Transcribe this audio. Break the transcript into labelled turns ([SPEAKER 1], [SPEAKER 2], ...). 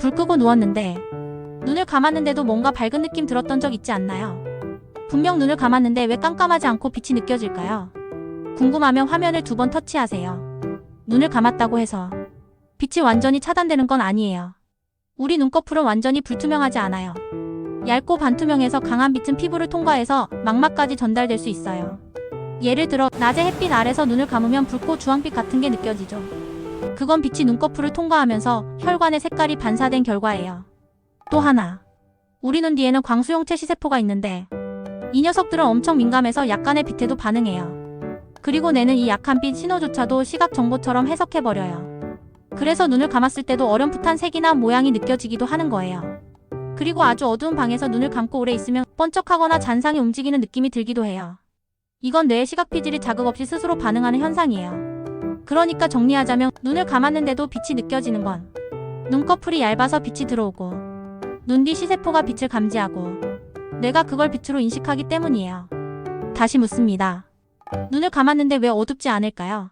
[SPEAKER 1] 불 끄고 누웠는데 눈을 감았는데도 뭔가 밝은 느낌 들었던 적 있지 않나요? 분명 눈을 감았는데 왜 깜깜하지 않고 빛이 느껴질까요? 궁금하면 화면을 두 번 터치하세요. 눈을 감았다고 해서 빛이 완전히 차단되는 건 아니에요. 우리 눈꺼풀은 완전히 불투명하지 않아요. 얇고 반투명해서 강한 빛은 피부를 통과해서 망막까지 전달될 수 있어요. 예를 들어 낮에 햇빛 아래서 눈을 감으면 붉고 주황빛 같은 게 느껴지죠. 그건 빛이 눈꺼풀을 통과하면서 혈관의 색깔이 반사된 결과예요. 또 하나. 우리 눈 뒤에는 광수용체 시세포가 있는데 이 녀석들은 엄청 민감해서 약간의 빛에도 반응해요. 그리고 뇌는 이 약한 빛 신호조차도 시각 정보처럼 해석해버려요. 그래서 눈을 감았을 때도 어렴풋한 색이나 모양이 느껴지기도 하는 거예요. 그리고 아주 어두운 방에서 눈을 감고 오래 있으면 번쩍하거나 잔상이 움직이는 느낌이 들기도 해요. 이건 뇌의 시각 피질이 자극 없이 스스로 반응하는 현상이에요. 그러니까 정리하자면 눈을 감았는데도 빛이 느껴지는 건 눈꺼풀이 얇아서 빛이 들어오고 눈 뒤 시세포가 빛을 감지하고 뇌가 그걸 빛으로 인식하기 때문이에요. 다시 묻습니다. 눈을 감았는데 왜 어둡지 않을까요?